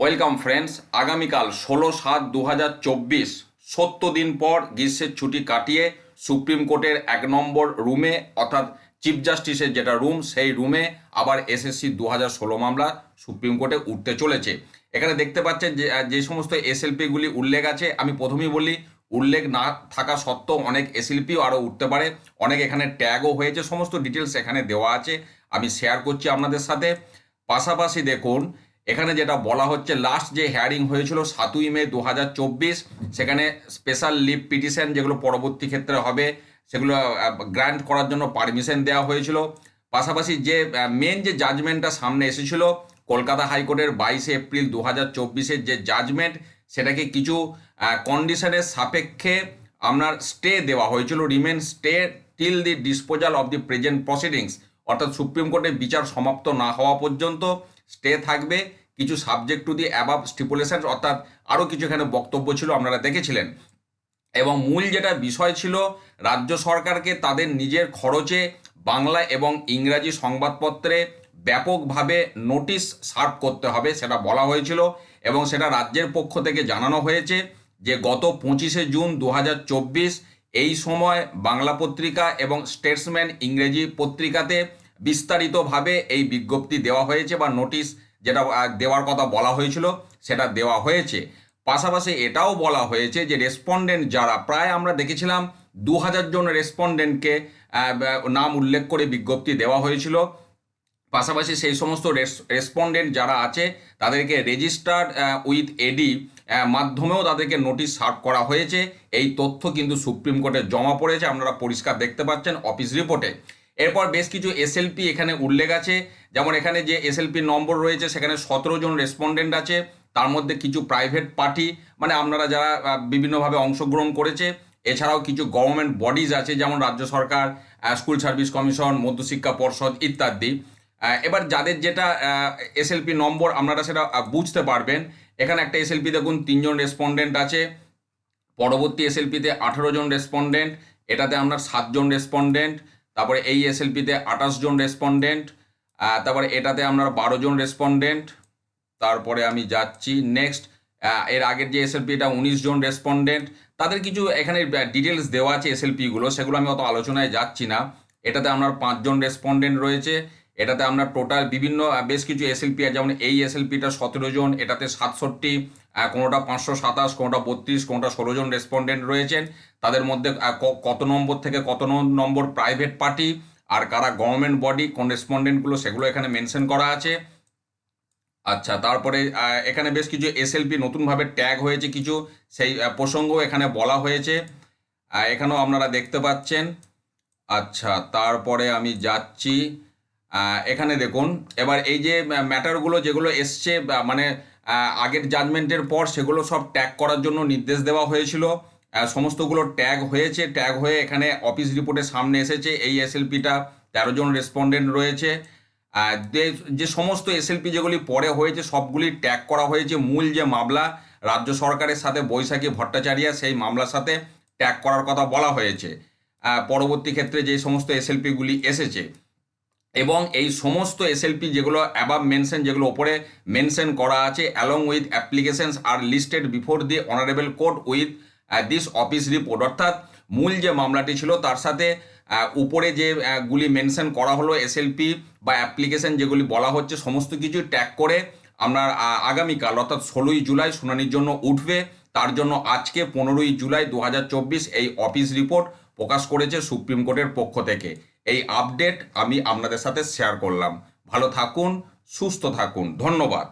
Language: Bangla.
ওয়েলকাম ফ্রেন্ডস আগামীকাল ষোলো সাত দু হাজার চব্বিশ, সত্তর দিন পর গ্রীষ্মের ছুটি কাটিয়ে সুপ্রিম কোর্টের এক নম্বর রুমে, অর্থাৎ চিফ জাস্টিসের যেটা রুম সেই রুমে আবার এসএসসি দু হাজার ষোলো মামলা সুপ্রিম কোর্টে উঠতে চলেছে। এখানে দেখতে পাচ্ছেন যে যে সমস্ত এসএলপিগুলি উল্লেখ আছে। আমি প্রথমেই বলি, উল্লেখ না থাকা সত্ত্বেও অনেক এসএলপিও আরও উঠতে পারে। অনেক এখানে ট্যাগও হয়েছে। সমস্ত ডিটেলস এখানে দেওয়া আছে। আমি শেয়ার করছি আপনাদের সাথে। পাশাপাশি দেখুন এখানে যেটা বলা হচ্ছে লাস্ট যে হেয়ারিং হয়েছিল সাতই মে দু হাজার চব্বিশ, সেখানে স্পেশাল লিভ পিটিশন যেগুলো পরবর্তী ক্ষেত্রে হবে, সেগুলো গ্র্যান্ট করার জন্য পারমিশন দেওয়া হয়েছিল। পাশাপাশি যে মেন যে জাজমেন্টটা সামনে এসেছিল, কলকাতা হাইকোর্টের বাইশে এপ্রিল দু হাজার যে জাজমেন্ট সেটাকে কিছু কন্ডিশনের সাপেক্ষে আপনার স্টে দেওয়া হয়েছিল remain stay till the disposal of the present proceedings অর্থাৎ সুপ্রিম কোর্টের বিচার সমাপ্ত না হওয়া পর্যন্ত। স্টে থাকবে, কিছু সাবজেক্ট টু দি অ্যাবাব স্টিপুলেশন অর্থাৎ আরও কিছু এখানে বক্তব্য ছিল, আপনারা দেখেছিলেন। এবং মূল যেটা বিষয় ছিল, রাজ্য সরকারকে তাদের নিজের খরচে বাংলা এবং ইংরাজি সংবাদপত্রে ব্যাপকভাবে নোটিশ সার্ভ করতে হবে, সেটা বলা হয়েছিল। এবং সেটা রাজ্যের পক্ষ থেকে জানানো হয়েছে যে, গত পঁচিশে জুন দু হাজার চব্বিশ এই সময় বাংলা পত্রিকা এবং স্টেটসম্যান ইংরেজি পত্রিকাতে বিস্তারিতভাবে এই বিজ্ঞপ্তি দেওয়া হয়েছে বা নোটিশ যেটা দেওয়ার কথা বলা হয়েছিল, সেটা দেওয়া হয়েছে। পাশাপাশি এটাও বলা হয়েছে যে রেসপন্ডেন্ট যারা, প্রায় আমরা দেখেছিলাম দু হাজার জন রেসপন্ডেন্টকে নাম উল্লেখ করে বিজ্ঞপ্তি দেওয়া হয়েছিল। পাশাপাশি সেই সমস্ত রেসপন্ডেন্ট যারা আছে, তাদেরকে রেজিস্টার্ড উইথ এডি মাধ্যমেও তাদেরকে নোটিশ সার্ভ করা হয়েছে। এই তথ্য কিন্তু সুপ্রিম কোর্টে জমা পড়েছে, আপনারা পরিষ্কার দেখতে পাচ্ছেন অফিস রিপোর্টে এরপর বেশ কিছু এসএলপি এখানে উল্লেখ আছে। যেমন এখানে যে এসএলপি নম্বর রয়েছে, সেখানে সতেরো জন রেসপন্ডেন্ট আছে। তার মধ্যে কিছু প্রাইভেট পার্টি মানে আপনারা যারা বিভিন্নভাবে অংশগ্রহণ করেছে। এছাড়াও কিছু গভর্নমেন্ট বডিজ আছে, যেমন রাজ্য সরকার স্কুল সার্ভিস কমিশন মধ্যশিক্ষা পর্ষদ ইত্যাদি। এবার যাদের যেটা এসএলপি নম্বর, আপনারা সেটা বুঝতে পারবেন। এখানে একটা এসএলপি দেখুন, তিনজন রেসপন্ডেন্ট আছে। পরবর্তী এসএলপিতে আঠেরো জন রেসপন্ডেন্ট এটাতে আপনার সাতজন রেসপন্ডেন্ট তারপরে এই এসএলপিতে আঠাশ জন রেসপন্ডেন্ট তারপরে এটাতে আপনার বারো জন রেসপন্ডেন্ট তারপরে আমি যাচ্ছি নেক্সট এর আগের যে এসএলপি এটা উনিশ জন রেসপন্ডেন্ট তাদের কিছু এখানে ডিটেলস দেওয়া আছে এসএলপিগুলো, সেগুলো আমি অত আলোচনায় যাচ্ছি না। এটাতে আপনার পাঁচজন রেসপন্ডেন্ট রয়েছে। এটাতে আপনার টোটাল বিভিন্ন বেশ কিছু এসএলপি যেমন এই এসএলপিটা সতেরো জন, এটাতে সাতষট্টি কোনোটা পাঁচশো সাতাশ, কোনোটা বত্রিশ, কোনোটা ষোলো জন রেসপন্ডেন্ট রয়েছেন। তাদের মধ্যে কত নম্বর থেকে কত নম্বর প্রাইভেট পার্টি আর কারা গভর্নমেন্ট বডি কোন রেসপন্ডেন্টগুলো সেগুলো এখানে মেনশন করা আছে। আচ্ছা তারপরে এখানে বেশ কিছু এসএলপি নতুনভাবে ট্যাগ হয়েছে কিছু, সেই প্রসঙ্গ এখানে বলা হয়েছে। এখানেও আপনারা দেখতে পাচ্ছেন। আচ্ছা তারপরে আমি যাচ্ছি। এখানে দেখুন, এবার এই যে ম্যাটারগুলো যেগুলো এসছে মানে আগের জাজমেন্টের পর সেগুলো সব ট্যাগ করার জন্য নির্দেশ দেওয়া হয়েছিল। সমস্তগুলো ট্যাগ হয়েছে ট্যাগ হয়ে এখানে অফিস রিপোর্টের সামনে এসেছে। এই এসএলপিটা তেরো জন রেসপন্ডেন্ট রয়েছে। যে সমস্ত এসএলপি যেগুলি পরে হয়েছে, সবগুলি ট্যাগ করা হয়েছে। মূল যে মামলা, রাজ্য সরকারের সাথে বৈশাখী ভট্টাচার্য সেই মামলার সাথে ট্যাগ করার কথা বলা হয়েছে। পরবর্তী ক্ষেত্রে যে সমস্ত এসএলপিগুলি এসেছে এবং এই সমস্ত এসএলপি যেগুলো অ্যাবাব মেনশন যেগুলো ওপরে মেনশন করা আছে along with applications are listed before the honourable court with this office report অর্থাৎ মূল যে মামলাটি ছিল, তার সাথে উপরে যে গুলি মেনশন করা হলো এসএলপি বা অ্যাপ্লিকেশন যেগুলি বলা হচ্ছে, সমস্ত কিছু ট্যাগ করে আপনার আগামীকাল, অর্থাৎ ষোলোই জুলাই শুনানির জন্য উঠবে। তার জন্য আজকে পনেরোই জুলাই দু হাজার চব্বিশ এই অফিস রিপোর্ট প্রকাশ করেছে সুপ্রিম কোর্টের পক্ষ থেকে। এই আপডেট আমি আপনাদের সাথে শেয়ার করলাম। ভালো থাকুন, সুস্থ থাকুন। ধন্যবাদ।